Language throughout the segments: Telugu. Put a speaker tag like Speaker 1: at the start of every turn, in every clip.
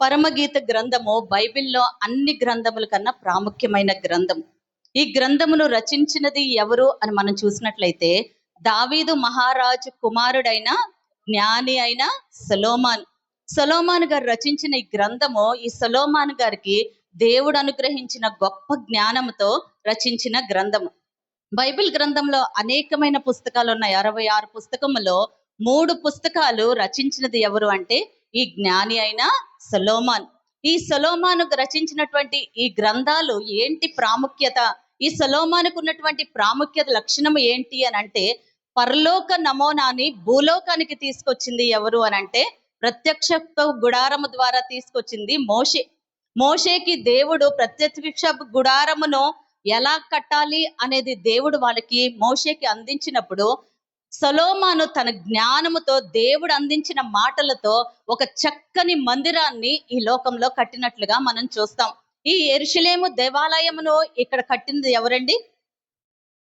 Speaker 1: పరమగీత గ్రంథము బైబిల్లో అన్ని గ్రంథముల కన్నా ప్రాముఖ్యమైన గ్రంథం ఈ గ్రంథమును రచించినది ఎవరు అని మనం చూసినట్లయితే దావీదు మహారాజు కుమారుడైన జ్ఞాని అయిన సలోమాన్. సలోమాన్ గారు రచించిన ఈ గ్రంథము ఈ సలోమాన్ గారికి దేవుడు అనుగ్రహించిన గొప్ప జ్ఞానముతో రచించిన గ్రంథము. బైబిల్ గ్రంథంలో అనేకమైన పుస్తకాలు ఉన్నాయి. అరవై ఆరు పుస్తకములో మూడు పుస్తకాలు రచించినది ఎవరు అంటే ఈ జ్ఞాని అయిన సలోమాన్. ఈ సలోమాను రచించినటువంటి ఈ గ్రంథాలు ఏంటి ప్రాముఖ్యత? ఈ సలోమానుకు ఉన్నటువంటి ప్రాముఖ్యత లక్షణం ఏంటి అని అంటే పరలోక నమోనాని భూలోకానికి తీసుకొచ్చింది ఎవరు అని అంటే ప్రత్యక్ష గుడారము ద్వారా తీసుకొచ్చింది మోషే. మోషేకి దేవుడు ప్రత్యక్ష గుడారమును ఎలా కట్టాలి అనేది దేవుడు వాళ్ళకి మోషేకి అందించినప్పుడు సొలోమాను తన జ్ఞానముతో దేవుడు అందించిన మాటలతో ఒక చక్కని మందిరాన్ని ఈ లోకంలో కట్టినట్లుగా మనం చూస్తాం. ఈ ఎరుషులేము దేవాలయమును ఇక్కడ కట్టింది ఎవరండి?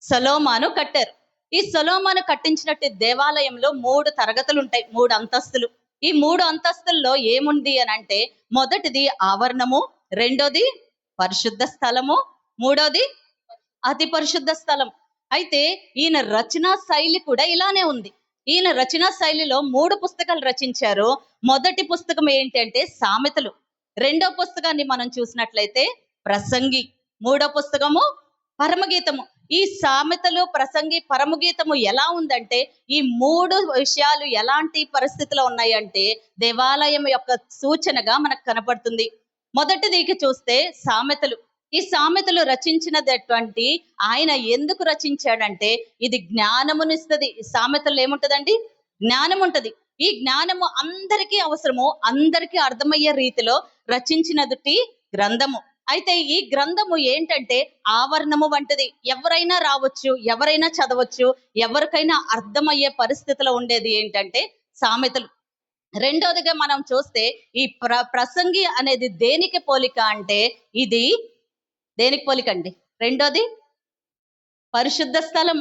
Speaker 1: సొలోమాను కట్టారు. ఈ సొలోమాను కట్టించినట్టు దేవాలయంలో మూడు తరగతులు ఉంటాయి మూడు అంతస్తులు. ఈ మూడు అంతస్తుల్లో ఏముంది అని అంటే మొదటిది ఆవరణము రెండోది పరిశుద్ధ స్థలము మూడోది అతి పరిశుద్ధ స్థలం అయితే ఈయన రచనా శైలి కూడా ఇలానే ఉంది. ఈయన రచనా శైలిలో మూడు పుస్తకాలు రచించారు. మొదటి పుస్తకం ఏంటంటే సామెతలు. రెండో పుస్తకాన్ని మనం చూసినట్లయితే ప్రసంగి. మూడో పుస్తకము పరమగీతము. ఈ సామెతలు ప్రసంగి పరమగీతము ఎలా ఉందంటే ఈ మూడు విషయాలు ఎలాంటి పరిస్థితిలో ఉన్నాయంటే దేవాలయం యొక్క సూచనగా మనకు కనపడుతుంది. మొదటిదికి చూస్తే సామెతలు. ఈ సామెతలు రచించినటువంటి ఆయన ఎందుకు రచించాడంటే ఇది జ్ఞానమునిస్తుంది. ఈ సామెతలు ఏముంటదండి? జ్ఞానం ఉంటది ఈ జ్ఞానము అందరికీ అవసరము అందరికీ అర్థమయ్యే రీతిలో రచించినది గ్రంథము. అయితే ఈ గ్రంథము ఏంటంటే ఆవరణము వంటిది. ఎవరైనా రావచ్చు ఎవరైనా చదవచ్చు ఎవరికైనా అర్థమయ్యే పరిస్థితిలో ఉండేది ఏంటంటే సామెతలు. రెండోదిగా మనం చూస్తే ఈ ప్ర ప్రసంగి అనేది దేనికి పోలిక అంటే ఇది దేనికి పోలిక అండి రెండోది పరిశుద్ధ స్థలం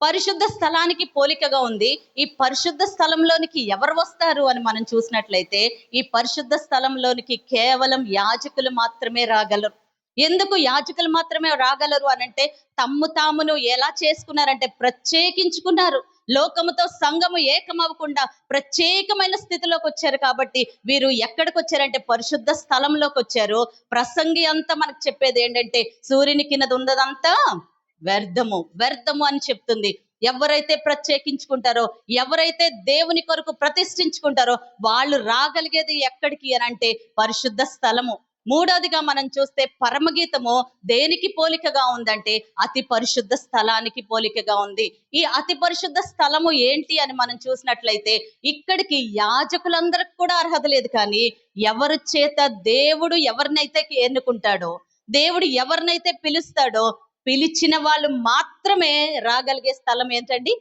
Speaker 1: పరిశుద్ధ స్థలానికి పోలికగా ఉంది. ఈ పరిశుద్ధ స్థలంలోనికి ఎవరు వస్తారు అని మనం చూసినట్లయితే ఈ పరిశుద్ధ స్థలంలోనికి కేవలం యాజకులు మాత్రమే రాగలరు. ఎందుకు యాజకులు మాత్రమే రాగలరు అని అంటే తమ్ము తామును ఎలా చేసుకున్నారంటే ప్రత్యేకించుకున్నారు. లోకముతో సంఘము ఏకమవ్వకుండా ప్రత్యేకమైన స్థితిలోకి వచ్చారు కాబట్టి వీరు ఎక్కడికి వచ్చారంటే పరిశుద్ధ స్థలంలోకి వచ్చారు. ప్రసంగి అంతా మనకు చెప్పేది ఏంటంటే సూర్యుని కింద ఉన్నదంతా వ్యర్థము వ్యర్థము అని చెప్తుంది. ఎవరైతే ప్రత్యేకించుకుంటారో ఎవరైతే దేవుని కొరకు ప్రతిష్ఠించుకుంటారో వాళ్ళు రాగలిగేది ఎక్కడికి అని అంటే పరిశుద్ధ స్థలము. మూడోదిగా మనం చూస్తే పరమగీతము దేనికి పోలికగా ఉందంటే అతి పరిశుద్ధ స్థలానికి పోలికగా ఉంది. ఈ అతి పరిశుద్ధ స్థలము ఏంటి అని మనం చూసినట్లయితే ఇక్కడికి యాజకులందరికి కూడా అర్హత లేదు కానీ ఎవరి చేత దేవుడు ఎవరినైతే ఎన్నుకుంటాడో దేవుడు ఎవరినైతే పిలుస్తాడో పిలిచిన వాళ్ళు మాత్రమే రాగలిగే స్థలం ఏంటండి?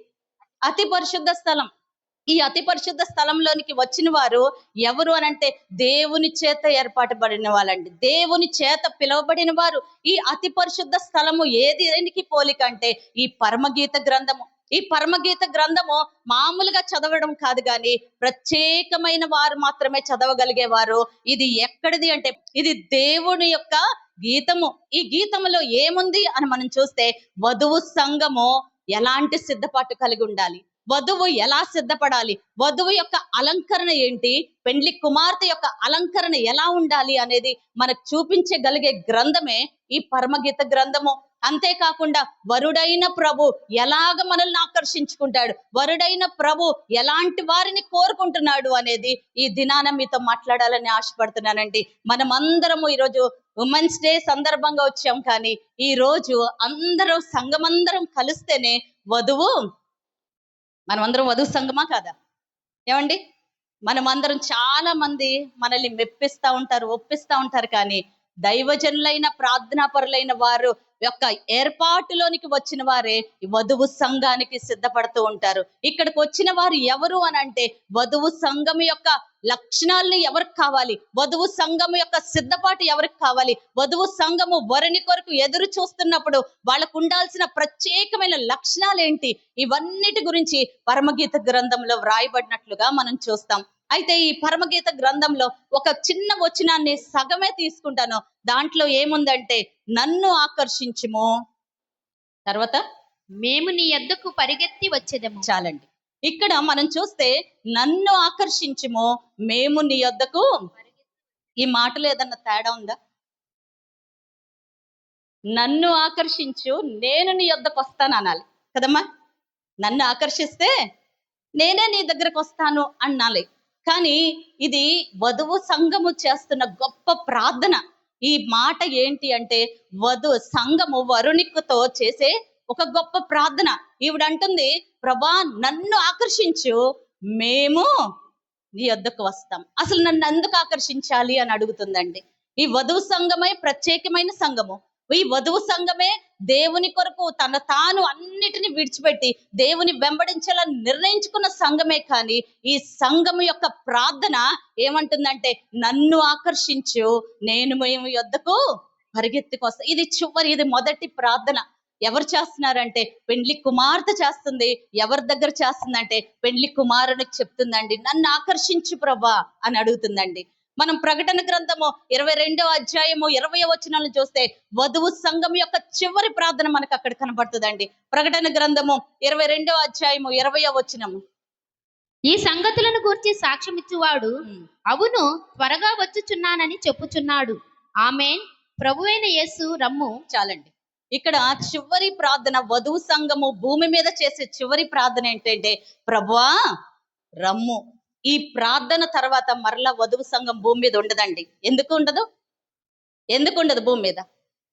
Speaker 1: అతి పరిశుద్ధ స్థలం. ఈ అతి పరిశుద్ధ స్థలంలోనికి వచ్చిన వారు ఎవరు అనంటే దేవుని చేత ఏర్పాటుబడిన వాళ్ళండి. దేవుని చేత పిలువబడిన వారు. ఈ అతి పరిశుద్ధ స్థలము ఏది దేనికి పోలిక అంటే ఈ పరమగీత గ్రంథము. ఈ పరమగీత గ్రంథము మామూలుగా చదవడం కాదు కానీ ప్రత్యేకమైన వారు మాత్రమే చదవగలిగేవారు. ఇది ఎక్కడిది అంటే ఇది దేవుని యొక్క గీతము. ఈ గీతములో ఏముంది అని మనం చూస్తే వధువు సంఘము ఎలాంటి సిద్ధపాటు కలిగి ఉండాలి? వధువు ఎలా సిద్ధపడాలి? వధువు యొక్క అలంకరణ ఏంటి? పెండ్లి కుమార్తె యొక్క అలంకరణ ఎలా ఉండాలి అనేది మనకు చూపించగలిగే గ్రంథమే ఈ పరమగీత గ్రంథము. అంతేకాకుండా వరుడైన ప్రభు ఎలాగ మనల్ని ఆకర్షించుకుంటాడు? వరుడైన ప్రభు ఎలాంటి వారిని కోరుకుంటున్నాడు అనేది ఈ దినాన మీతో మాట్లాడాలని ఆశపడుతున్నానండి. మనం ఈరోజు ఉమెన్స్ డే సందర్భంగా వచ్చాం కానీ ఈ రోజు అందరూ సంఘమందరం కలిస్తేనే వధువు మనమందరం వధువు సంఘమా కాదా? ఏమండి? మనమందరం చాలా మంది మనల్ని మెప్పిస్తా ఉంటారు ఒప్పిస్తా ఉంటారు కానీ దైవజనులైన ప్రార్థనాపరులైన వారు యొక్క ఏర్పాటులోనికి వచ్చిన వారే వధువు సంఘానికి సిద్ధపడుతూ ఉంటారు. ఇక్కడికి వచ్చిన వారు ఎవరు అని అంటే వధువు సంఘం యొక్క లక్షణాలను ఎవరికి కావాలి? వధువు సంఘం యొక్క సిద్ధపాటు ఎవరికి కావాలి? వధువు సంఘము వరుని కొరకు ఎదురు చూస్తున్నప్పుడు వాళ్ళకు ఉండాల్సిన ప్రత్యేకమైన లక్షణాలు ఏంటి ఇవన్నిటి గురించి పరమగీత గ్రంథంలో వ్రాయబడినట్లుగా మనం చూస్తాం. అయితే ఈ పరమగీత గ్రంథంలో ఒక చిన్న వచనాన్ని సగమే తీసుకుంటాను. దాంట్లో ఏముందంటే నన్ను ఆకర్షించుము. తర్వాత
Speaker 2: మేము నీ యొద్దకు పరిగెత్తి వచ్చేదము.
Speaker 1: చాలండి. ఇక్కడ మనం చూస్తే నన్ను ఆకర్షించుము మేము నీ యొద్దకు ఈ మాటలు ఏదన్నా తేడా ఉందా? నన్ను ఆకర్షించు నేను నీ యొద్దకు వస్తాను అనాలి. కదమ్మా? నన్ను ఆకర్షిస్తే నేనే నీ దగ్గరకు వస్తాను అనాలి కానీ ఇది వధువు సంఘము చేస్తున్న గొప్ప ప్రార్థన. ఈ మాట ఏంటి అంటే వధు సంఘము వరుణికతో చేసే ఒక గొప్ప ప్రార్థన. ఈవిడ అంటుంది ప్రభా నన్ను ఆకర్షించు. మేము నీ వద్దకు వస్తాం. అసలు నన్ను ఎందుకు ఆకర్షించాలి అని అడుగుతుందండి. ఈ వధువు సంఘమే ప్రత్యేకమైన సంఘము. ఈ వధువు సంఘమే దేవుని కొరకు తన తాను అన్నిటిని విడిచిపెట్టి దేవుని వెంబడించాలని నిర్ణయించుకున్న సంఘమే కానీ ఈ సంఘం యొక్క ప్రార్థన ఏమంటుందంటే నన్ను ఆకర్షించు. నేను మేము యొద్దకు పరిగెత్తుకొస్తా ఇది చివరి ఇది మొదటి ప్రార్థన. ఎవరు చేస్తున్నారంటే పెండ్లి కుమార్తె చేస్తుంది. ఎవరి దగ్గర చేస్తుందంటే పెండ్లి కుమారునికి చెప్తుందండి. నన్ను ఆకర్షించు ప్రభా అని అడుగుతుందండి. మనం ప్రకటన గ్రంథము ఇరవై రెండో అధ్యాయము ఇరవై వచనాలను చూస్తే వధువు సంఘం యొక్క చివరి ప్రార్థన మనకు అక్కడ కనబడుతుందండి. ప్రకటన గ్రంథము ఇరవై రెండో అధ్యాయము ఇరవయో వచనము.
Speaker 2: ఈ సంగతులను గూర్చి సాక్ష్యమిచ్చువాడు అవును త్వరగా వచ్చుచున్నానని చెప్పుచున్నాడు. ఆమె ప్రభువైన యేసు రమ్ము.
Speaker 1: చాలండి. ఇక్కడ చివరి ప్రార్థన వధువు సంఘము భూమి మీద చేసే చివరి ప్రార్థన ఏంటంటే ప్రభువా రమ్ము. ఈ ప్రార్థన తర్వాత మరలా వధువు సంఘం భూమి మీద ఉండదండి. ఎందుకు ఉండదు? ఎందుకు ఉండదు భూమి మీద?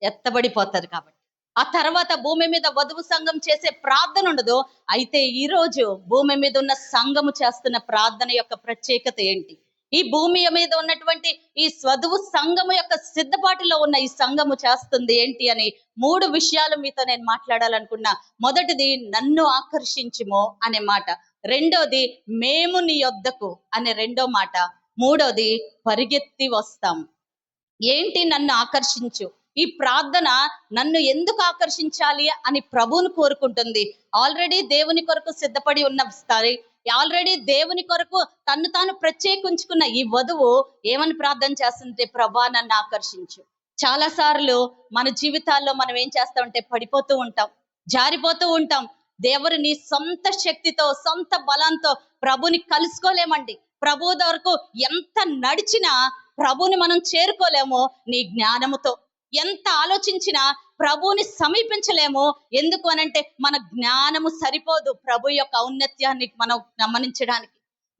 Speaker 1: ఎత్తబడిపోతుంది కాబట్టి. ఆ తర్వాత భూమి మీద వధువు సంఘం చేసే ప్రార్థన ఉండదు. అయితే ఈ రోజు భూమి మీద ఉన్న సంఘము చేస్తున్న ప్రార్థన యొక్క ప్రత్యేకత ఏంటి? ఈ భూమి మీద ఉన్నటువంటి ఈ స్వధువు సంఘము యొక్క సిద్ధపాటులో ఉన్న ఈ సంఘము చేస్తుంది ఏంటి అని మూడు విషయాలు మీతో నేను మాట్లాడాలనుకున్నా. మొదటిది నన్ను ఆకర్షించుము అనే మాట. రెండోది మేము నీ యొద్దకు అనే రెండో మాట. మూడోది పరిగెత్తి వస్తాం. ఏంటి నన్ను ఆకర్షించు? ఈ ప్రార్థన నన్ను ఎందుకు ఆకర్షించాలి అని ప్రభువును కోరుకుంటుంది. ఆల్రెడీ దేవుని కొరకు సిద్ధపడి ఉన్న స్థాయి ఆల్రెడీ దేవుని కొరకు తను తాను ప్రత్యేకించుకున్న ఈ వధువు ఏమని ప్రార్థన చేస్తుంటే ప్రభా నన్ను ఆకర్షించు. చాలా సార్లు మన జీవితాల్లో మనం ఏం చేస్తామంటే పడిపోతూ ఉంటాం జారిపోతూ ఉంటాం. దేవుడు నీ సొంత శక్తితో సొంత బలంతో ప్రభుని కలుసుకోలేమండి. ప్రభు వరకు ఎంత నడిచినా ప్రభుని మనం చేరుకోలేమో నీ జ్ఞానముతో. ఎంత ఆలోచించినా ప్రభువుని సమీపించలేము. ఎందుకు అనంటే మన జ్ఞానము సరిపోదు ప్రభు యొక్క ఔన్నత్యాన్ని మనం గమనించడానికి.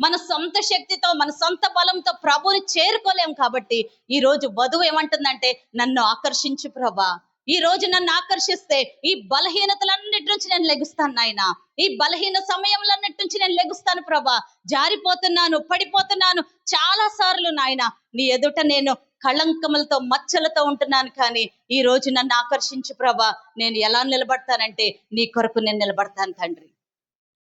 Speaker 1: మన సొంత శక్తితో మన సొంత బలంతో ప్రభుని చేరుకోలేము కాబట్టి ఈ రోజు వధువు ఏమంటుందంటే నన్ను ఆకర్షించు ప్రభా. ఈ రోజు నన్ను ఆకర్షిస్తే ఈ బలహీనతలన్నిటి నుంచి నేను లెగుస్తాను నాయన. ఈ బలహీన సమయంలన్నిటి నుంచి నేను లెగుస్తాను ప్రభా. జారిపోతున్నాను పడిపోతున్నాను. చాలా సార్లు నాయన నీ ఎదుట నేను కళంకములతో మచ్చలతో ఉంటున్నాను కానీ ఈ రోజు నన్ను ఆకర్షించు ప్రభా నేను ఎలా నిలబడతానంటే నీ కొరకు నేను నిలబడతాను తండ్రి.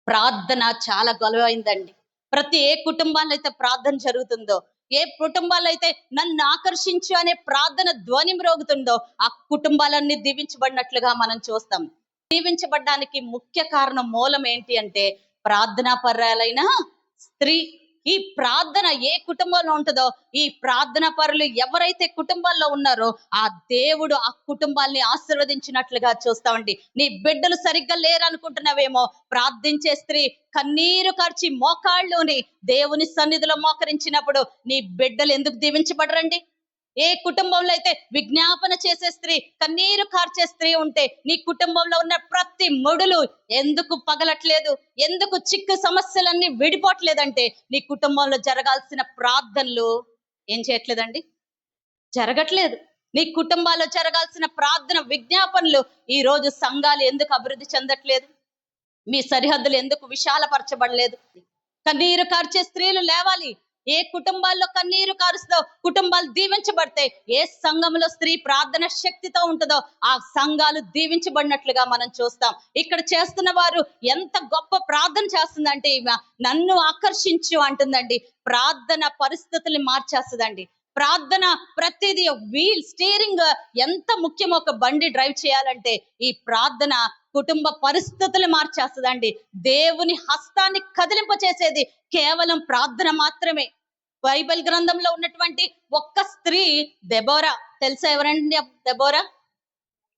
Speaker 1: ప్రార్థన చాలా గొలవైందండి. ప్రతి ఏ కుటుంబాల్లో అయితే ప్రార్థన జరుగుతుందో ఏ కుటుంబాల్లో అయితే నన్ను ఆకర్షించు అనే ప్రార్థన ధ్వని మ్రోగుతుందో ఆ కుటుంబాలన్నీ దీవించబడినట్లుగా మనం చూస్తాం. దీవించబడడానికి ముఖ్య కారణం మూలం ఏంటి అంటే ప్రార్థనా పర్యాలైన స్త్రీ ఈ ప్రార్థన ఏ కుటుంబంలో ఉంటుందో ఈ ప్రార్థన పరులు ఎవరైతే కుటుంబాల్లో ఉన్నారో ఆ దేవుడు ఆ కుటుంబాల్ని ఆశీర్వదించినట్లుగా చూస్తామండి. నీ బిడ్డలు సరిగ్గా లేరనుకుంటున్నావేమో ప్రార్థించే స్త్రీ కన్నీరు కార్చి మోకాళ్ళుని దేవుని సన్నిధిలో మోకరించినప్పుడు నీ బిడ్డలు ఎందుకు దీవించబడరండి? ఏ కుటుంబంలో అయితే విజ్ఞాపన చేసే స్త్రీ కన్నీరు కార్చే స్త్రీ ఉంటే నీ కుటుంబంలో ఉన్న ప్రతి మొడులు ఎందుకు పగలట్లేదు? ఎందుకు చిక్కు సమస్యలన్నీ విడిపోవట్లేదంటే నీ కుటుంబంలో జరగాల్సిన ప్రార్థనలు ఏం చేయట్లేదండి? జరగట్లేదు. నీ కుటుంబాల్లో జరగాల్సిన ప్రార్థన విజ్ఞాపనలు ఈ రోజు సంఘాలు ఎందుకు అభివృద్ధి చెందట్లేదు? మీ సరిహద్దులు ఎందుకు విశాలపరచబడలేదు? కన్నీరు కార్చే స్త్రీలు లేవాలి. ఏ కుటుంబాల్లో కన్నీరు కారుస్తుందో కుటుంబాలు దీవించబడితే ఏ సంఘంలో స్త్రీ ప్రార్థన శక్తితో ఉంటుందో ఆ సంఘాలు దీవించబడినట్లుగా మనం చూస్తాం. ఇక్కడ చేస్తున్న వారు ఎంత గొప్ప ప్రార్థన చేస్తుందంటే నన్ను ఆకర్షించు అంటుందండి. ప్రార్థన పరిస్థితుల్ని మార్చేస్తుందండి. ప్రార్థన ప్రతిదీ వీల్ స్టీరింగ్ ఎంత ముఖ్యం ఒక బండి డ్రైవ్ చేయాలంటే ఈ ప్రార్థన కుటుంబ పరిస్థితులు మార్చేస్తుందండి. దేవుని హస్తాన్ని కదిలింప చేసేది కేవలం ప్రార్థన మాత్రమే. బైబిల్ గ్రంథంలో ఉన్నటువంటి ఒక్క స్త్రీ దెబోరా తెలుసా ఎవరండి? దెబోరా?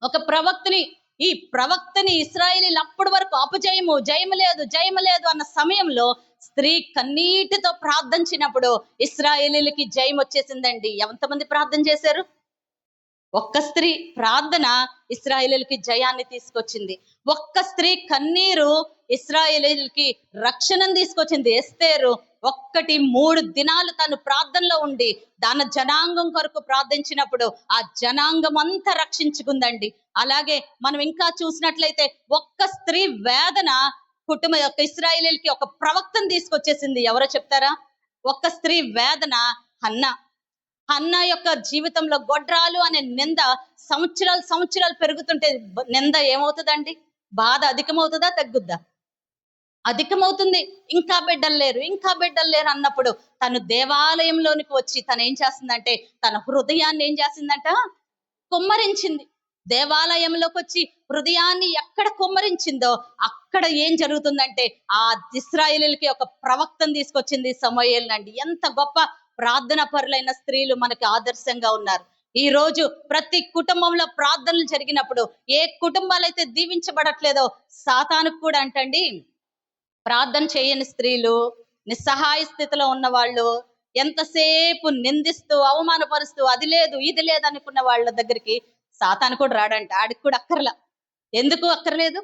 Speaker 1: ఒక ప్రవక్తని ఈ ప్రవక్తని ఇస్రాయేలీలు అప్పటి వరకు అపజయము జయము లేదు జయము లేదు అన్న సమయంలో స్త్రీ కన్నీటితో ప్రార్థించినప్పుడు ఇస్రాయేలీలకి జయం వచ్చేసిందండి. ఎంతమంది ప్రార్థన చేశారు? ఒక్క స్త్రీ ప్రార్థన ఇస్రాయేలీలకి జయాన్ని తీసుకొచ్చింది. ఒక్క స్త్రీ కన్నీరు ఇస్రాయేలీలకి రక్షణను తీసుకొచ్చింది. ఎస్తేరు ఒక్కటి మూడు దినాలు తను ప్రార్థనలో ఉండి దాని జనాంగం కొరకు ప్రార్థించినప్పుడు ఆ జనాంగం అంతా రక్షించుకుందండి. అలాగే మనం ఇంకా చూసినట్లయితే ఒక్క స్త్రీ వేదన కుటుంబ యొక్క ఇస్రాయేలీలకి ఒక ప్రవక్తను తీసుకొచ్చేసింది. ఎవరో చెప్తారా? ఒక్క స్త్రీ వేదన హన్న. హన్న యొక్క జీవితంలో గొడ్రాలు అనే నింద సంవత్సరాలు సంవత్సరాలు పెరుగుతుంటే నింద ఏమవుతుందండి? బాధ అధికమవుతుందా? తగ్గుద్దా? అధికమవుతుంది. ఇంకా బిడ్డలు లేరు ఇంకా బిడ్డలు లేరు అన్నప్పుడు తను దేవాలయంలోనికి వచ్చి తను ఏం చేస్తుందంటే తన హృదయాన్ని ఏం చేసిందంట? కుమ్మరించింది. దేవాలయంలోకి వచ్చి హృదయాన్ని ఎక్కడ కుమ్మరించిందో అక్కడ ఏం జరుగుతుందంటే ఆ ఇస్రాయేలీలకి ఒక ప్రవక్తను తీసుకొచ్చింది సమయల్ అండి ఎంత గొప్ప ప్రార్థన పరులైన స్త్రీలు మనకి ఆదర్శంగా ఉన్నారు. ఈ రోజు ప్రతి కుటుంబంలో ప్రార్థనలు జరిగినప్పుడు ఏ కుటుంబాలైతే దీవించబడట్లేదో సాతానుకు కూడా అంటండి ప్రార్థన చేయని స్త్రీలు నిస్సహాయ స్థితిలో ఉన్న వాళ్ళు ఎంతసేపు నిందిస్తూ అవమానపరుస్తూ అది లేదు ఇది లేదు అనుకున్న వాళ్ళ దగ్గరికి సాతాను కూడా రాడంట. ఆడికి కూడా అక్కర్లా. ఎందుకు అక్కర్లేదు?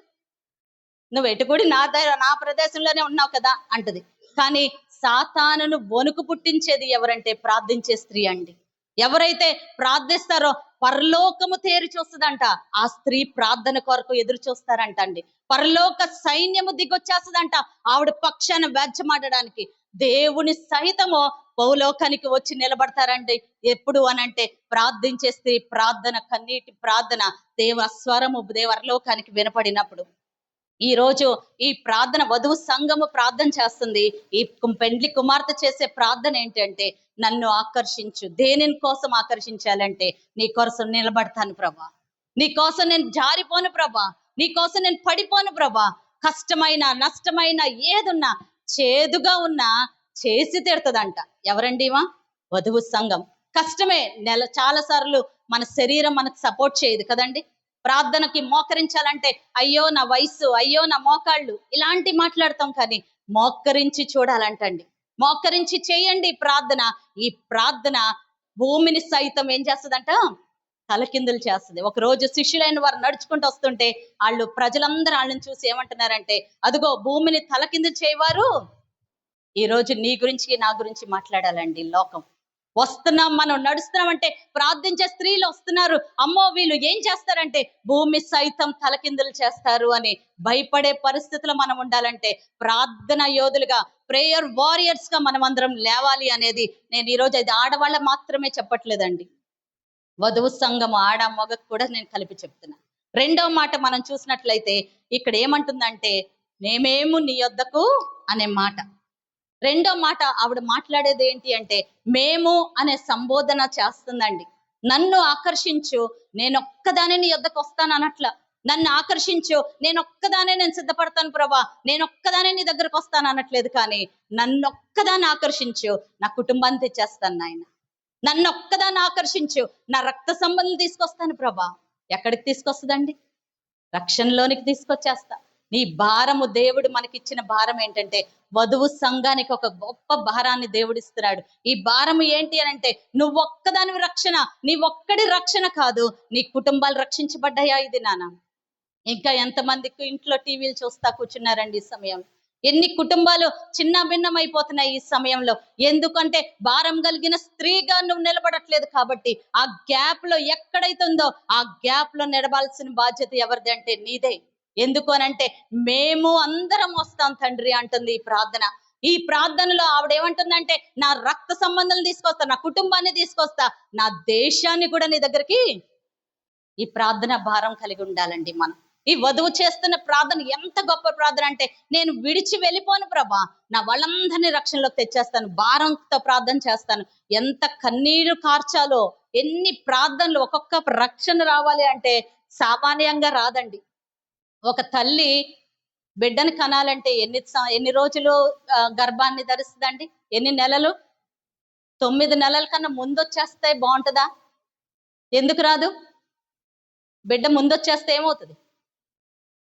Speaker 1: నువ్వు ఎటుకుడి నా దగ్గర నా ప్రదేశంలోనే ఉన్నావు కదా అంటది. కానీ సాతానును వణుకు పుట్టించేది ఎవరంటే ప్రార్థించే స్త్రీ అండి. ఎవరైతే ప్రార్థిస్తారో పరలోకము తేరి చూస్తుందంట ఆ స్త్రీ ప్రార్థన కొరకు ఎదురు చూస్తారంట అండి పరలోక సైన్యము దిగొచ్చేస్తుందంట ఆవిడ పక్షాన వ్యాజ్యమాడడానికి దేవుని సహితము పౌలోకానికి వచ్చి నిలబడతారండి. ఎప్పుడు అనంటే ప్రార్థించే స్త్రీ ప్రార్థన కన్నీటి ప్రార్థన దేవ స్వరము దేవరలోకానికి వినపడినప్పుడు. ఈ రోజు ఈ ప్రార్థన వధువు సంఘము ప్రార్థన చేస్తుంది. ఈ పెండ్లి కుమార్తె చేసే ప్రార్థన ఏంటంటే నన్ను ఆకర్షించు దేనిని కోసం ఆకర్షించాలంటే నీ కోసం నిలబడతాను ప్రభా. నీ కోసం నేను జారిపోను ప్రభా. నీ కోసం నేను పడిపోను ప్రభా. కష్టమైన నష్టమైన ఏదున్నా చేదుగా ఉన్నా చేసి తిడుతుందంట ఎవరండివా వధువు సంఘం. కష్టమే నెల చాలా సార్లు మన శరీరం మనకు సపోర్ట్ చేయదు కదండి. ప్రార్థనకి మోకరించాలంటే అయ్యో నా వయసు అయ్యో నా మోకాళ్ళు ఇలాంటి మాట్లాడతాం కానీ మోకరించి చూడాలంటండి. మోకరించి చేయండి ప్రార్థన. ఈ ప్రార్థన భూమిని సైతం ఏం చేస్తుందంట? తలకిందులు చేస్తుంది. ఒక రోజు శిష్యులైన వారు నడుచుకుంటూ వస్తుంటే వాళ్ళు ప్రజలందరూ వాళ్ళని చూసి ఏమంటున్నారంటే అదిగో భూమిని తలకిందులు చేయవారు. ఈ రోజు నీ గురించి నా గురించి మాట్లాడాలండి లోకం. వస్తున్నాం మనం నడుస్తున్నాం అంటే ప్రార్థించే స్త్రీలు వస్తున్నారు. అమ్మో వీళ్ళు ఏం చేస్తారంటే భూమి సైతం తలకిందులు చేస్తారు అని భయపడే పరిస్థితులు మనం ఉండాలంటే ప్రార్థన యోధులుగా ప్రేయర్ వారియర్స్గా మనం అందరం లేవాలి అనేది నేను ఈరోజు అది ఆడవాళ్ళ మాత్రమే చెప్పట్లేదండి. వధువు సంఘం ఆడ మొగకు కూడా నేను కలిపి చెప్తున్నా. రెండవ మాట మనం చూసినట్లయితే ఇక్కడ ఏమంటుందంటే మేమేము నీ యొద్దకు? అనే మాట. రెండో మాట ఆవిడ మాట్లాడేది ఏంటి అంటే మేము అనే సంబోధన చేస్తుందండి. నన్ను ఆకర్షించు నేను ఒక్కదానే నీ వద్దకు వస్తాను అనట్ల. నన్ను ఆకర్షించు నేను ఒక్కదానే నేను సిద్ధపడతాను ప్రభా నేను ఒక్కదానే నీ దగ్గరకు వస్తాను అనట్లేదు కానీ నన్ను ఒక్కదాన్ని ఆకర్షించు నా కుటుంబాన్ని తెచ్చేస్తాను నాయన. నన్ను ఒక్కదాన్ని ఆకర్షించు నా రక్త సంబంధం తీసుకొస్తాను ప్రభా. ఎక్కడికి తీసుకొస్తుందండి? రక్షణలోనికి తీసుకొచ్చేస్తా. నీ భారము దేవుడు మనకిచ్చిన భారం ఏంటంటే వధువు సంఘానికి ఒక గొప్ప భారాన్ని దేవుడు ఇస్తున్నాడు ఈ భారం ఏంటి అని అంటే నువ్వు ఒక్కదాని రక్షణ నీ ఒక్కడి రక్షణ కాదు నీ కుటుంబాలు రక్షించబడ్డాయా ఇది నాన్న? ఇంకా ఎంతమందికి ఇంట్లో టీవీలు చూస్తా కూర్చున్నారండి ఈ సమయం? ఎన్ని కుటుంబాలు చిన్న భిన్నమైపోతున్నాయి ఈ సమయంలో? ఎందుకంటే భారం కలిగిన స్త్రీగా నువ్వు నిలబడట్లేదు కాబట్టి ఆ గ్యాప్లో ఎక్కడైతుందో ఆ గ్యాప్లో నిలబాల్సిన బాధ్యత ఎవరిది అంటే నీదే. ఎందుకు అనంటే మేము అందరం వస్తాం తండ్రి అంటుంది ఈ ప్రార్థన. ఈ ప్రార్థనలో ఆవిడ ఏమంటుందంటే నా రక్త సంబంధాలు తీసుకొస్తా నా కుటుంబాన్ని తీసుకొస్తా నా దేశాన్ని కూడా నీ దగ్గరికి ఈ ప్రార్థన భారం కలిగి ఉండాలండి మనం. ఈ వధువు చేస్తున్న ప్రార్థన ఎంత గొప్ప ప్రార్థన అంటే నేను విడిచి వెళ్ళిపోను ప్రభా నా వాళ్ళందరినీ రక్షణలోకి తెచ్చేస్తాను భారంతో ప్రార్థన చేస్తాను. ఎంత కన్నీరు కార్చాలో ఎన్ని ప్రార్థనలు ఒక్కొక్క రక్షణ రావాలి అంటే సామాన్యంగా రాదండి. ఒక తల్లి బిడ్డని కనాలంటే ఎన్ని ఎన్ని రోజులు గర్భాన్ని ధరిస్తుందండి? ఎన్ని నెలలు? తొమ్మిది నెలల కన్నా ముందు వచ్చేస్తే బాగుంటుందా? ఎందుకు రాదు? బిడ్డ ముందు వచ్చేస్తే ఏమవుతుంది?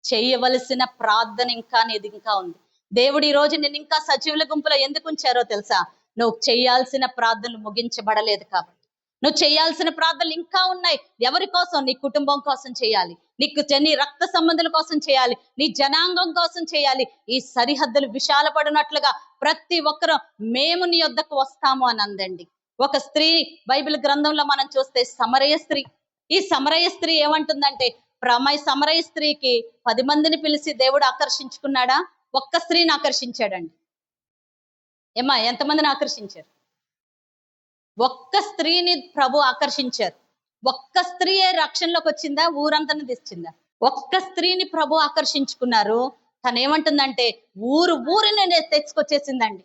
Speaker 1: చేయవలసిన ప్రార్థన ఇంకా నీది ఇంకా ఉంది. దేవుడు ఈ రోజు నేను ఇంకా సజీవుల గుంపులో ఎందుకు ఉంచారో తెలుసా? నువ్వు చేయాల్సిన ప్రార్థనలు ముగించబడలేదు కాబట్టి. నువ్వు చేయాల్సిన ప్రార్థనలు ఇంకా ఉన్నాయి. ఎవరి కోసం? నీ కుటుంబం కోసం చేయాలి. నీకు నీ రక్త సంబంధుల కోసం చేయాలి. నీ జనాంగం కోసం చేయాలి. ఈ సరిహద్దులు విశాలపడినట్లుగా ప్రతి ఒక్కరూ మేము నీ వద్దకు వస్తాము అని అందండి. ఒక స్త్రీ బైబిల్ గ్రంథంలో మనం చూస్తే సమరయ స్త్రీ. ఈ సమరయ స్త్రీ ఏమంటుందంటే ప్రమయ సమరయ స్త్రీకి పది మందిని పిలిచి దేవుడు ఆకర్షించుకున్నాడా? ఒక్క స్త్రీని ఆకర్షించాడండి. ఏమా ఎంతమందిని ఆకర్షించారు? ఒక్క స్త్రీని ప్రభు ఆకర్షించారు. ఒక్క స్త్రీయే రక్షణలోకి వచ్చిందా? ఊరంతా తెచ్చిందా? ఒక్క స్త్రీని ప్రభు ఆకర్షించుకున్నారు. తను ఏమంటుందంటే ఊరు ఊరిని తెచ్చుకొచ్చేసిందండి.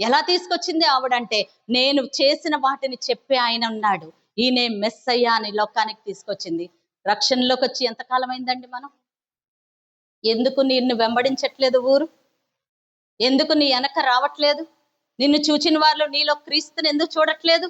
Speaker 1: ఎలా తీసుకొచ్చింది ఆవిడంటే నేను చేసిన వాటిని చెప్పే ఆయన ఉన్నాడు. ఈయనే మెస్సయ్య అని లోకానికి తీసుకొచ్చింది. రక్షణలోకి వచ్చి ఎంతకాలం అయిందండి మనం? ఎందుకు నిన్ను వెంబడించట్లేదు ఊరు? ఎందుకు నీ వెనక రావట్లేదు? నిన్ను చూచిన వాళ్ళు నీలో క్రీస్తుని ఎందుకు చూడట్లేదు?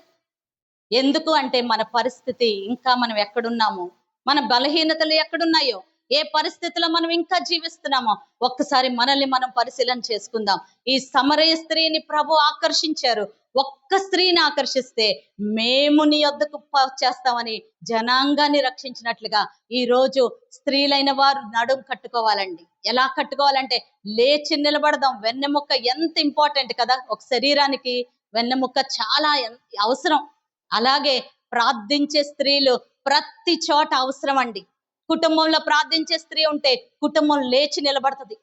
Speaker 1: ఎందుకు అంటే మన పరిస్థితి ఇంకా మనం ఎక్కడున్నాము మన బలహీనతలు ఎక్కడున్నాయో ఏ పరిస్థితిలో మనం ఇంకా జీవిస్తున్నామో ఒక్కసారి మనల్ని మనం పరిశీలన చేసుకుందాం. ఈ సమరయ స్త్రీని ప్రభు ఆకర్షించారు. ఒక్క స్త్రీని ఆకర్షిస్తే మేము నీ వద్దకు చేస్తామని జనాంగాన్ని రక్షించినట్లుగా ఈ రోజు స్త్రీలైన వారు నడుం కట్టుకోవాలండి. ఎలా కట్టుకోవాలంటే లేచి నిలబడదాం. వెన్నెముక్క ఎంత ఇంపార్టెంట్ కదా. ఒక శరీరానికి వెన్నెముక్క చాలా అవసరం. అలాగే ప్రార్థించే స్త్రీలు ప్రతి చోట అవసరం అండి కుటుంబంలో ప్రార్థించే స్త్రీ ఉంటే కుటుంబం లేచి నిలబడుతుంది.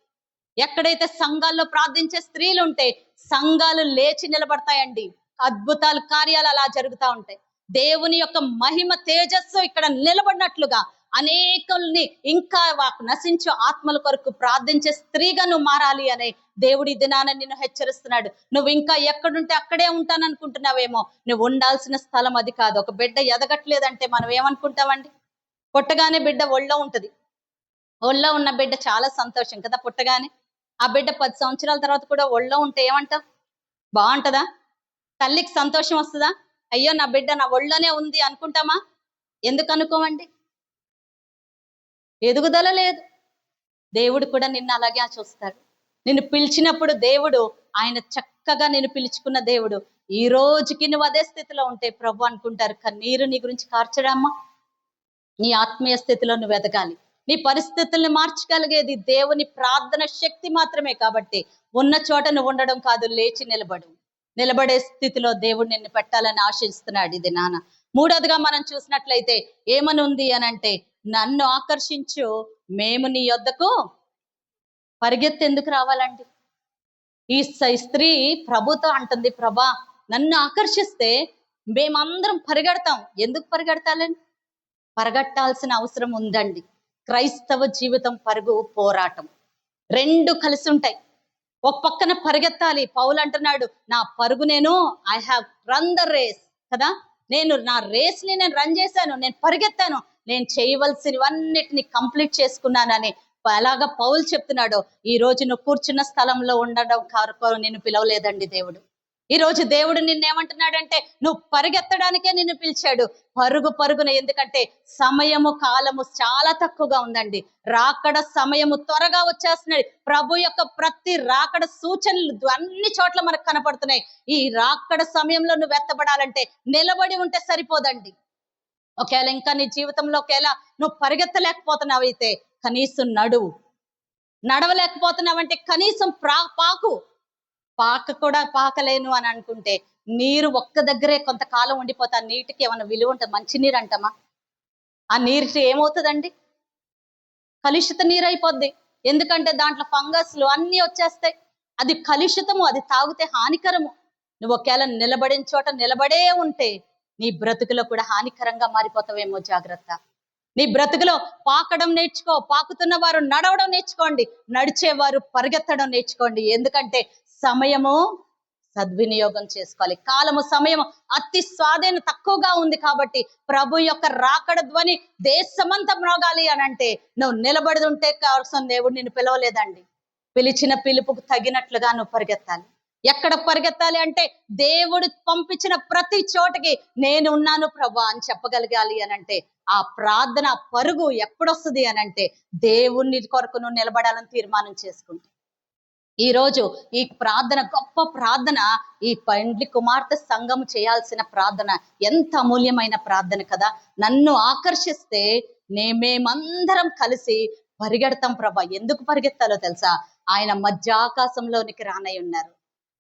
Speaker 1: ఎక్కడైతే సంఘాల్లో ప్రార్థించే స్త్రీలు ఉంటే సంఘాలు లేచి నిలబడతాయండి. అద్భుతాలు కార్యాలు అలా జరుగుతూ ఉంటాయి. దేవుని యొక్క మహిమ తేజస్సు ఇక్కడ నిలబడినట్లుగా అనేకుల్ని ఇంకా వాకు నశించు ఆత్మల కొరకు ప్రార్థించే స్త్రీగా నువ్వు మారాలి అనే దేవుడి దినాన నిన్ను హెచ్చరిస్తున్నాడు. నువ్వు ఇంకా ఎక్కడుంటే అక్కడే ఉంటాననుకుంటున్నావేమో. నువ్వు ఉండాల్సిన స్థలం అది కాదు. ఒక బిడ్డ ఎదగట్లేదంటే మనం ఏమనుకుంటామండి? పుట్టగానే బిడ్డ ఒళ్ళో ఉంటది. ఒళ్ళో ఉన్న బిడ్డ చాలా సంతోషం కదా పుట్టగానే. ఆ బిడ్డ పది సంవత్సరాల తర్వాత కూడా ఒళ్ళో ఉంటే ఏమంటావు? బాగుంటదా? తల్లికి సంతోషం వస్తుందా? అయ్యో నా బిడ్డ నా ఒళ్ళోనే ఉంది అనుకుంటామా? ఎందుకు అనుకోమండి? ఎదుగుదల లేదు. దేవుడు కూడా నిన్ను అలాగే చూస్తాడు నిన్ను పిలిచినప్పుడు దేవుడు ఆయన చక్కగా నిన్ను పిలుచుకున్న దేవుడు ఈ రోజుకి నువ్వు అదే స్థితిలో ఉంటే ప్రభు అనుకుంటారు. కన్నీరు నీ గురించి కార్చడమ్మా. నీ ఆత్మీయ స్థితిలో నువ్వు ఎదగాలి నీ పరిస్థితుల్ని మార్చగలిగేది దేవుని ప్రార్థన శక్తి మాత్రమే కాబట్టి ఉన్న చోట నువ్వు ఉండడం కాదు లేచి నిలబడు. నిలబడే స్థితిలో దేవుడు నిన్ను పెట్టాలని ఆశిస్తున్నాడు ఇది నాన్న. మూడోదిగా మనం చూసినట్లయితే ఏమని ఉంది అని అంటే నన్ను ఆకర్షించు మేము నీ యొద్దకు పరిగెత్తి ఎందుకు రావాలండి? ఈ స్త్రీ ప్రభుతో అంటుంది ప్రభా నన్ను ఆకర్షిస్తే మేమందరం పరిగెడతాం. ఎందుకు పరిగెడతాలని పరిగెట్టాల్సిన అవసరం ఉందండి. క్రైస్తవ జీవితం పరుగు పోరాటం. రెండు కలిసి ఉంటాయి. ఒక పక్కన పరిగెత్తాలి. పౌలు అంటున్నాడు నా పరుగు నేను I have run the race కదా? నేను నా రేస్ని నేను రన్ చేశాను నేను పరిగెత్తాను. నేను చేయవలసినవన్నిటిని కంప్లీట్ చేసుకున్నానని అలాగా పౌలు చెప్తున్నాడు. ఈ రోజు నువ్వు కూర్చున్న స్థలంలో ఉండడం కారుకో నేను పిలవలేదండి దేవుడు. ఈ రోజు దేవుడు నిన్నేమంటున్నాడంటే నువ్వు పరిగెత్తడానికే నిన్ను పిలిచాడు. పరుగు పరుగున ఎందుకంటే సమయము కాలము చాలా తక్కువగా ఉందండి. రాకడ సమయము త్వరగా వచ్చేస్తున్నాడు ప్రభు యొక్క ప్రతి రాకడ సూచనలు అన్ని చోట్ల మనకు కనపడుతున్నాయి. ఈ రాకడ సమయంలో నువ్వు ఎత్తబడాలంటే నిలబడి ఉంటే సరిపోదండి. ఒకవేళ ఇంకా నీ జీవితంలో ఒకవేళ నువ్వు పరిగెత్తలేకపోతున్నావు అయితే కనీసం నడువు. నడవలేకపోతున్నావంటే కనీసం ప్రా పాకు. పాక కూడా పాకలేను అని అనుకుంటే నీరు ఒక్క దగ్గరే కొంతకాలం ఉండిపోతా నీటికి ఏమైనా విలువ ఉంటుంది? మంచి నీరు అంటామా? ఆ నీరు ఏమవుతుందండి? కలుషిత నీరు అయిపోద్ది. ఎందుకంటే దాంట్లో ఫంగస్లు అన్నీ వచ్చేస్తాయి. అది కలుషితము అది తాగితే హానికరము. నువ్వు ఒకవేళ నిలబడిన చోట నిలబడే ఉంటే నీ బ్రతుకులో కూడా హానికరంగా మారిపోతావేమో జాగ్రత్త. నీ బ్రతుకులో పాకడం నేర్చుకో పాకుతున్న వారు నడవడం నేర్చుకోండి. నడిచేవారు పరిగెత్తడం నేర్చుకోండి. ఎందుకంటే సమయము సద్వినియోగం చేసుకోవాలి. కాలము సమయం అతి స్వాధీన తక్కువగా ఉంది కాబట్టి ప్రభు యొక్క రాకడ ధ్వని దేశమంతా మ్రోగాలి అని అంటే నువ్వు నిలబడి ఉంటే కావాల్సిన దేవుడు నేను పిలవలేదండి. పిలిచిన పిలుపుకు తగినట్లుగా నువ్వు పరిగెత్తాలి. ఎక్కడ పరిగెత్తాలి అంటే దేవుడు పంపించిన ప్రతి చోటకి నేను ఉన్నాను ప్రభా అని చెప్పగలగాలి అని అంటే ఆ ప్రార్థన పరుగు ఎప్పుడొస్తుంది అని అంటే దేవుణ్ణి కొరకు నువ్వు నిలబడాలని తీర్మానం చేసుకుంటే. ఈ రోజు ఈ ప్రార్థన గొప్ప ప్రార్థన ఈ పండ్లి కుమార్తె సంఘం చేయాల్సిన ప్రార్థన. ఎంత అమూల్యమైన ప్రార్థన కదా. నన్ను ఆకర్షిస్తే నే మేమందరం కలిసి పరిగెడతాం ప్రభా. ఎందుకు పరిగెత్తాలో తెలుసా? ఆయన మధ్యాకాశంలోనికి రానై ఉన్నారు.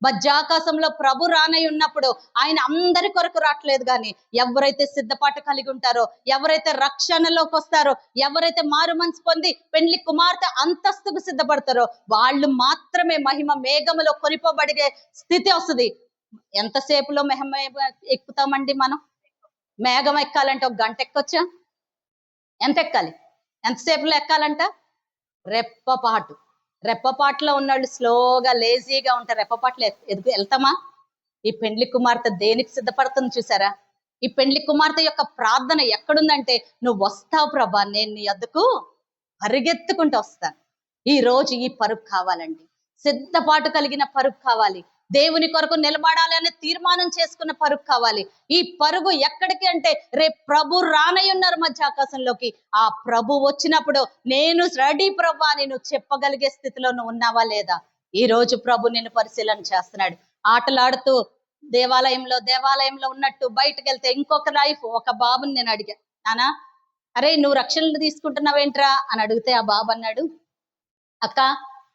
Speaker 1: మధ్యాకాశంలో ప్రభు రానై ఉన్నప్పుడు ఆయన అందరి కొరకు రావట్లేదు కానీ ఎవరైతే సిద్ధపాటు కలిగి ఉంటారో ఎవరైతే రక్షణలోకి వస్తారో ఎవరైతే మారు మనసు పొంది పెండ్లి కుమార్తె అంతస్తుకు సిద్ధపడతారో వాళ్ళు మాత్రమే మహిమ మేఘములో కొనిపోబడిగే స్థితి వస్తుంది. ఎంతసేపులో మెహమ ఎక్కుతామండి మనం? మేఘం ఎక్కాలంటే ఒక గంట ఎక్కొచ్చా? ఎంత ఎక్కాలి? ఎంతసేపులో ఎక్కాలంట? రెప్పపాటు. రెప్పపాట్లో ఉన్నాళ్ళు స్లోగా లేజీగా ఉంటారు రెప్పపాట్లు ఎదుగు వెళ్తామా? ఈ పెండ్లి కుమార్తె దేనికి సిద్ధపడుతుంది చూసారా? ఈ పెండ్లి కుమార్తె యొక్క ప్రార్థన ఎక్కడుందంటే నువ్వు వస్తావు ప్రభా నేను నీ వద్దకు పరిగెత్తుకుంటూ వస్తాను. ఈ రోజు ఈ పరుగు కావాలండి. సిద్ధపాటు కలిగిన పరుగు కావాలి. దేవుని కొరకు నిలబడాలి అనే తీర్మానం చేసుకున్న పరుగు కావాలి. ఈ పరుగు ఎక్కడికి అంటే రేపు ప్రభు రానై ఉన్నారు మధ్య ఆకాశంలోకి. ఆ ప్రభు వచ్చినప్పుడు నేను రెడీ ప్రభు అని నువ్వు చెప్పగలిగే స్థితిలో నువ్వు ఉన్నావా లేదా? ఈ రోజు ప్రభు నిన్ను పరిశీలన చేస్తున్నాడు. ఆటలాడుతూ దేవాలయంలో దేవాలయంలో ఉన్నట్టు బయటకు వెళ్తే ఇంకొక లైఫ్ ఒక బాబుని నేను అడిగా. నానా అరే నువ్వు రక్షణలు తీసుకుంటున్నావేంట్రా అని అడిగితే ఆ బాబు అన్నాడు అక్క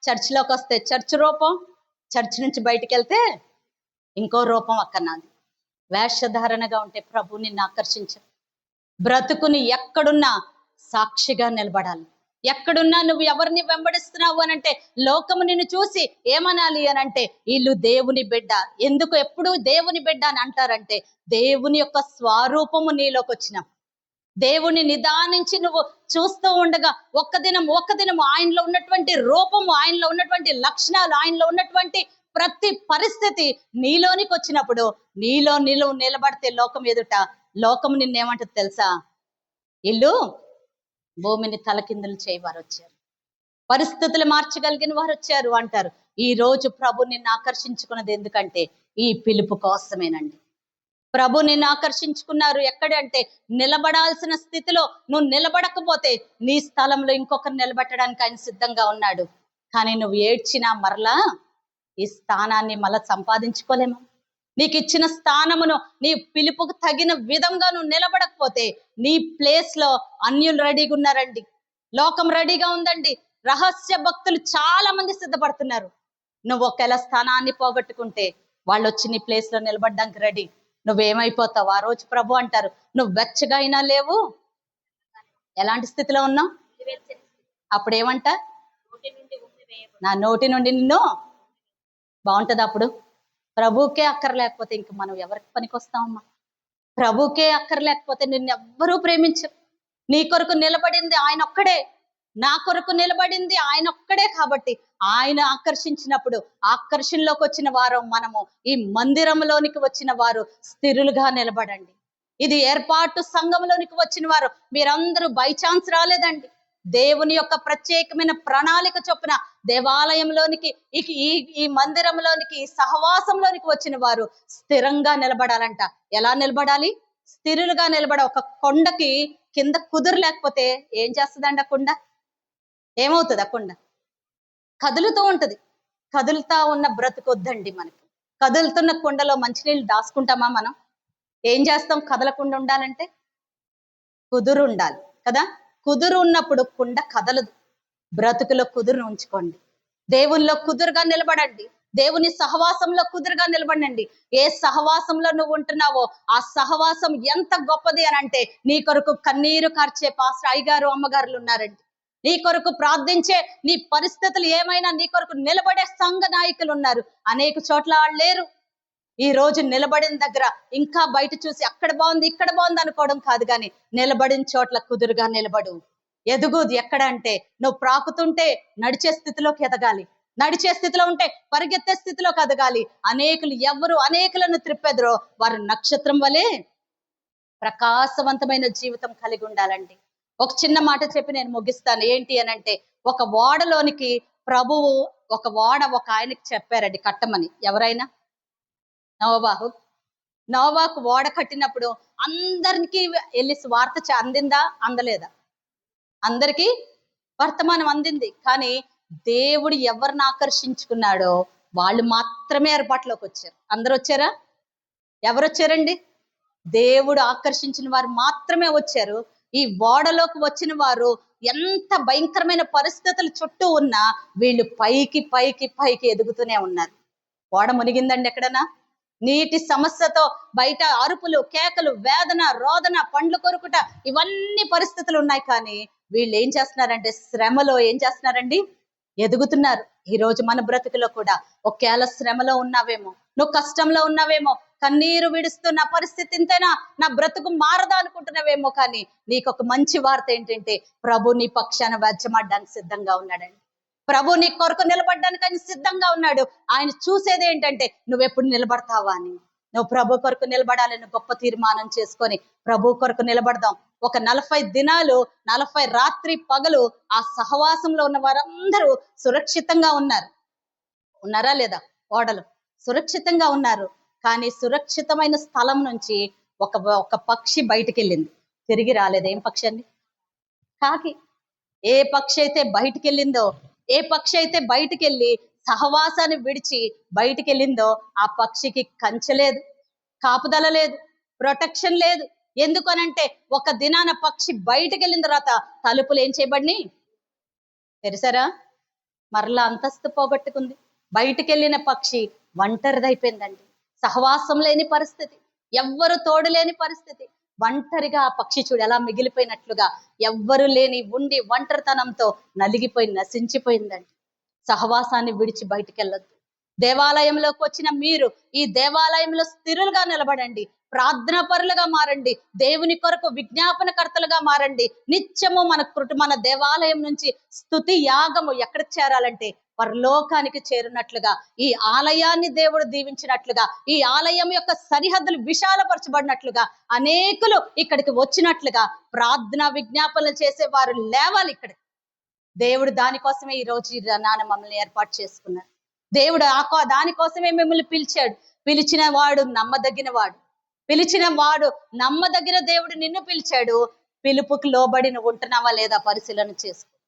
Speaker 1: చర్చిలోకి వస్తే చర్చ్ రూపం చర్చ్ నుంచి బయటికి వెళ్తే ఇంకో రూపం అక్క నాది వేషధారణగా ఉంటే ప్రభు నిన్ను బ్రతుకుని ఎక్కడున్నా సాక్షిగా నిలబడాలి. ఎక్కడున్నా నువ్వు ఎవరిని వెంబడిస్తున్నావు అని అంటే లోకము నిన్ను చూసి ఏమనాలి అని అంటే వీళ్ళు దేవుని బిడ్డ. ఎందుకు ఎప్పుడు దేవుని బిడ్డ అని అంటారంటే దేవుని యొక్క స్వరూపము నీలోకి వచ్చిన దేవుని నిదానించి నువ్వు చూస్తూ ఉండగా ఒక్క దినం ఒక్క దినం ఆయనలో ఉన్నటువంటి రూపము ఆయనలో ఉన్నటువంటి లక్షణాలు ఆయనలో ఉన్నటువంటి ప్రతి పరిస్థితి నీలోనికి వచ్చినప్పుడు నీలో నిలువ నిలబడితే లోకం ఎదుట. లోకం నిన్నేమంటుంది తెలుసా? ఇల్లు భూమిని తలకిందులు చేయవారు వచ్చారు. పరిస్థితులు మార్చగలిగిన వారు వచ్చారు అంటారు. ఈ రోజు ప్రభు నిన్ను ఆకర్షించుకున్నది ఎందుకంటే ఈ పిలుపు కోసమేనండి. ప్రభు నిన్ను ఆకర్షించుకున్నారు. ఎక్కడంటే నిలబడాల్సిన స్థితిలో నువ్వు నిలబడకపోతే నీ స్థలంలో ఇంకొకరు నిలబెట్టడానికి ఆయన సిద్ధంగా ఉన్నాడు. కానీ నువ్వు ఏడ్చినా మరలా ఈ స్థానాన్ని మళ్ళా సంపాదించుకోలేము? నీకు ఇచ్చిన స్థానమును నీ పిలుపుకు తగిన విధంగా నువ్వు నిలబడకపోతే నీ ప్లేస్లో అన్యులు రెడీగా ఉన్నారండి. లోకం రెడీగా ఉందండి. రహస్య భక్తులు చాలా మంది సిద్ధపడుతున్నారు. నువ్వు ఒకవేళ స్థానాన్ని పోగొట్టుకుంటే వాళ్ళు వచ్చి నీ ప్లేస్లో నిలబడడానికి రెడీ. నువ్వేమైపోతావు? ఆ రోజు ప్రభు అంటారు నువ్వు వెచ్చగా అయినా లేవు. ఎలాంటి స్థితిలో ఉన్నావు? అప్పుడు ఏమంట నా నోటి నుండి నిన్ను బాగుంటది అప్పుడు? ప్రభుకే అక్కర్లేకపోతే ఇంక మనం ఎవరికి పనికొస్తామమ్మా ప్రభుకే అక్కర్లేకపోతే నిన్ను ఎవ్వరూ ప్రేమించరు. నీ కొరకు నిలబడింది ఆయన ఒక్కడే. నా కొరకు నిలబడింది ఆయన ఒక్కడే కాబట్టి ఆయన ఆకర్షించినప్పుడు ఆకర్షణలోకి వచ్చిన వారు మనము ఈ మందిరంలోనికి వచ్చిన వారు స్థిరులుగా నిలబడండి. ఇది ఏర్పాటు సంఘంలోనికి వచ్చిన వారు మీరందరూ బై ఛాన్స్ రాలేదండి. దేవుని యొక్క ప్రత్యేకమైన ప్రణాళిక చొప్పున దేవాలయంలోనికి ఈ ఈ మందిరంలోనికి సహవాసంలోనికి వచ్చిన వారు స్థిరంగా నిలబడాలంట. ఎలా నిలబడాలి? స్థిరులుగా నిలబడ ఒక కొండకి కింద కుదురు లేకపోతే ఏం చేస్తుందండి ఆ కొండ? ఏమవుతుంది ఆ కొండ కదులుతూ ఉంటది. కదులుతా ఉన్న బ్రతుకొద్దండి మనకి. కదులుతున్న కొండలో మంచినీళ్ళు దాచుకుంటామా మనం? ఏం చేస్తాం? కదలకుండా ఉండాలంటే కుదురు ఉండాలి కదా? కుదురు ఉన్నప్పుడు కుండ కదలదు. బ్రతుకులో కుదురు ఉంచుకోండి. దేవునిలో కుదురుగా నిలబడండి. దేవుని సహవాసంలో కుదురుగా నిలబడండి. ఏ సహవాసంలో నువ్వు ఉంటున్నావో ఆ సహవాసం ఎంత గొప్పది అని అంటే నీ కొరకు కన్నీరు కార్చే పాస్టర్ అయ్యగారు అమ్మగారులు ఉన్నారండి. నీ కొరకు ప్రార్థించే నీ పరిస్థితులు ఏమైనా నీ కొరకు నిలబడే సంఘ నాయకులు ఉన్నారు. అనేక చోట్ల వాళ్ళు లేరు. ఈ రోజు నిలబడిన దగ్గర ఇంకా బయట చూసి అక్కడ బాగుంది ఇక్కడ బాగుంది అనుకోవడం కాదు కానీ నిలబడిన చోట్ల కుదురుగా నిలబడు. ఎదుగుది ఎక్కడ అంటే నువ్వు ప్రాకుతుంటే నడిచే స్థితిలోకి ఎదగాలి. నడిచే స్థితిలో ఉంటే పరిగెత్తే స్థితిలోకి ఎదగాలి. అనేకులు ఎవరు అనేకులను త్రిప్పెదరో వారు నక్షత్రం వలె ప్రకాశవంతమైన జీవితం కలిగి ఉండాలండి. ఒక చిన్న మాట చెప్పి నేను ముగిస్తాను. ఏంటి అని అంటే ఒక ఓడలోనికి ప్రభువు ఒక ఓడ ఒక ఆయనకి చెప్పారండి కట్టమని. ఎవరైనా? నవబాహు నవబాకు ఓడ కట్టినప్పుడు అందరికి వెళ్ళి వార్త అందిందా? అందలేదా? అందరికీ వర్తమానం అందింది. కానీ దేవుడు ఎవరిని ఆకర్షించుకున్నాడో వాళ్ళు మాత్రమే ఏర్పాట్లోకి వచ్చారు. అందరు వచ్చారా? ఎవరు వచ్చారండి దేవుడు ఆకర్షించిన వారు మాత్రమే వచ్చారు. ఈ ఓడలోకి వచ్చిన వారు ఎంత భయంకరమైన పరిస్థితులు చుట్టూ ఉన్నా వీళ్ళు పైకి పైకి పైకి ఎదుగుతూనే ఉన్నారు. ఓడ మునిగిందండి ఎక్కడన్నా? నీటి సమస్యతో బయట అరుపులు కేకలు వేదన రోదన పండ్లు కొరుకుట ఇవన్నీ పరిస్థితులు ఉన్నాయి కానీ వీళ్ళు ఏం చేస్తున్నారంటే శ్రమలో ఏం చేస్తున్నారండి? ఎదుగుతున్నారు. ఈ రోజు మన బ్రతుకులో కూడా ఒకేళ శ్రమలో ఉన్నావేమో నువ్వు కష్టంలో ఉన్నావేమో కన్నీరు విడుస్తున్న పరిస్థితి ఇంతేనా నా బ్రతుకు మారదా అనుకుంటున్నావేమో కానీ నీకు ఒక మంచి వార్త ఏంటంటే ప్రభు నీ పక్షాన వ్యాజ్యమాడడానికి సిద్ధంగా ఉన్నాడండి. ప్రభు నీ కొరకు నిలబడడానికి ఆయన సిద్ధంగా ఉన్నాడు. ఆయన చూసేది ఏంటంటే నువ్వెప్పుడు నిలబడతావా అని. నువ్వు ప్రభు కొరకు నిలబడాలని గొప్ప తీర్మానం చేసుకొని ప్రభు కొరకు నిలబడదాం. ఒక నలభై దినాలు నలభై రాత్రి పగలు ఆ సహవాసంలో ఉన్న వారందరూ సురక్షితంగా ఉన్నారు. ఉన్నారా లేదా? ఓడలు. సురక్షితంగా ఉన్నారు. కానీ సురక్షితమైన స్థలం నుంచి ఒక ఒక పక్షి బయటికి వెళ్ళింది తిరిగి రాలేదు. ఏం పక్షి అండి? కాకి. ఏ పక్షి అయితే బయటికి వెళ్ళిందో ఏ పక్షి అయితే బయటికి వెళ్ళి సహవాసాన్ని విడిచి బయటికి వెళ్ళిందో ఆ పక్షికి కంచె లేదు కాపుదల లేదు ప్రొటెక్షన్ లేదు. ఎందుకనంటే ఒక దినాన పక్షి బయటికి వెళ్ళిన తర్వాత తలుపులు ఏం చేయబడినాయి? తెరిసారా? మరలా అంతస్తు పోగొట్టుకుంది. బయటికి వెళ్ళిన పక్షి ఒంటరిదైపోయిందండి. సహవాసం లేని పరిస్థితి ఎవ్వరు తోడు లేని పరిస్థితి. ఒంటరిగా ఆ పక్షి చూడు ఎలా మిగిలిపోయినట్లుగా ఎవ్వరు లేని ఉండి ఒంటరితనంతో నలిగిపోయి నశించిపోయిందండి. సహవాసాన్ని విడిచి బయటికి వెళ్ళొద్దు దేవాలయంలోకి వచ్చిన మీరు ఈ దేవాలయంలో స్థిరులుగా నిలబడండి ప్రార్థన పరులుగా మారండి దేవుని కొరకు విజ్ఞాపనకర్తలుగా మారండి. నిత్యము మన కృట మన దేవాలయం నుంచి స్థుతి యాగము ఎక్కడికి చేరాలంటే పరలోకానికి చేరినట్లుగా ఈ ఆలయాన్ని దేవుడు దీవించినట్లుగా ఈ ఆలయం యొక్క సరిహద్దులు విశాలపరచబడినట్లుగా అనేకులు ఇక్కడికి వచ్చినట్లుగా ప్రార్థన విజ్ఞాపనలు చేసే వారు లేవాలి ఇక్కడ. దేవుడు దానికోసమే ఈ రోజు నాన్న మమ్మల్ని ఏర్పాటు చేసుకున్నారు. దేవుడు ఆ కో- దానికోసమే మిమ్మల్ని పిలిచాడు. పిలిచిన వాడు నమ్మదగిన వాడు. పిలిచిన వాడు నమ్మదగిన దేవుడు నిన్ను పిలిచాడు. పిలుపుకి లోబడి నువ్వు ఉంటున్నావా లేదా పరిశీలన చేసుకో.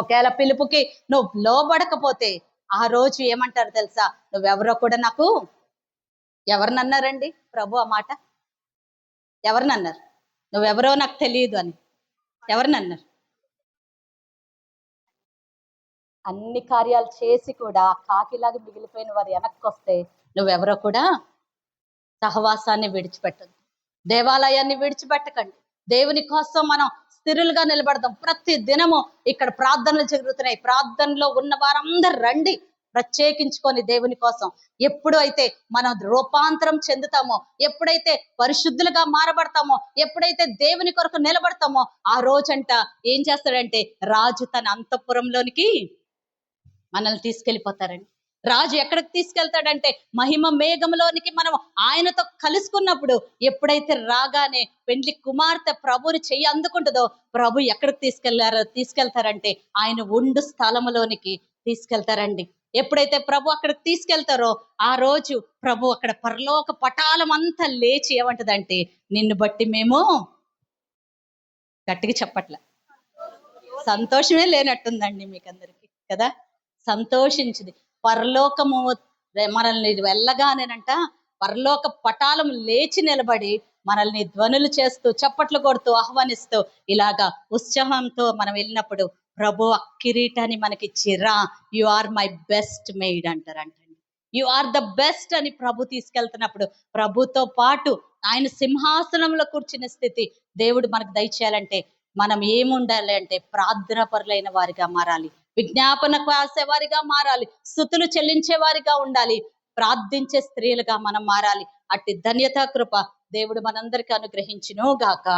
Speaker 1: ఒకవేళ పిలుపుకి నువ్వు లోబడకపోతే ఆ రోజు ఏమంటారు తెలుసా? నువ్వెవరో కూడా నాకు ఎవరినన్నారండి? ప్రభు ఆ మాట? ఎవరినన్నారు? నువ్వెవరో నాకు తెలియదు అని. ఎవరినన్నారు? అన్ని కార్యాలు చేసి కూడా కాకిలాగా మిగిలిపోయిన వారు వెనక్కి వస్తే నువ్వెవరో కూడా సహవాసాన్ని విడిచిపెట్టద్దు. దేవాలయాన్ని విడిచిపెట్టకండి. దేవుని కోసం మనం స్థిరులుగా నిలబడదాం. ప్రతి దినము ఇక్కడ ప్రార్థనలు జరుగుతున్నాయి. ప్రార్థనలో ఉన్న వారందరూ రండి. ప్రత్యేకించుకొని దేవుని కోసం ఎప్పుడు అయితే మనం రూపాంతరం చెందుతామో ఎప్పుడైతే పరిశుద్ధులుగా మారబడతామో ఎప్పుడైతే దేవుని కొరకు నిలబడతామో ఆ రోజంట ఏం చేస్తాడంటే రాజు తన అంతఃపురంలోనికి మనల్ని తీసుకెళ్ళిపోతారండి రాజు ఎక్కడికి తీసుకెళ్తాడంటే మహిమ మేఘంలోనికి మనం ఆయనతో కలుసుకున్నప్పుడు ఎప్పుడైతే రాగానే పెండ్లి కుమార్తె ప్రభుని చెయ్యి అందుకుంటుందో ప్రభు ఎక్కడికి తీసుకెళ్ళారో తీసుకెళ్తారంటే ఆయన ఉండు స్థలములోనికి తీసుకెళ్తారండి. ఎప్పుడైతే ప్రభు అక్కడికి తీసుకెళ్తారో ఆ రోజు ప్రభు అక్కడ పరలోక పటాలం అంతా లేచి ఏమంటదంటే నిన్ను బట్టి మేము గట్టిగా చెప్పట్ల. సంతోషమే లేనట్టుందండి మీకందరికి కదా? సంతోషించింది. పరలోకము మనల్ని వెళ్ళగానేనంట పరలోక పటాలం లేచి నిలబడి మనల్ని ధ్వనులు చేస్తూ చప్పట్లు కొడుతూ ఆహ్వానిస్తూ ఇలాగా ఉత్సాహంతో మనం వెళ్ళినప్పుడు ప్రభు కిరీటాన్ని మనకి చిరా you are my best maid అంటారంటండి you are the best అని ప్రభు తీసుకెళ్తున్నప్పుడు ప్రభుతో పాటు ఆయన సింహాసనంలో కూర్చున్న స్థితి దేవుడు మనకు దయచేయాలంటే మనం ఏముండాలి అంటే ప్రార్థన పరులైన వారిగా మారాలి. విజ్ఞాపన వారిగా మారాలి స్థుతులు చెల్లించే వారిగా ఉండాలి ప్రార్థించే స్త్రీలుగా మనం మారాలి. అట్టి ధన్యతా కృప దేవుడు మనందరికీ అనుగ్రహించును గాక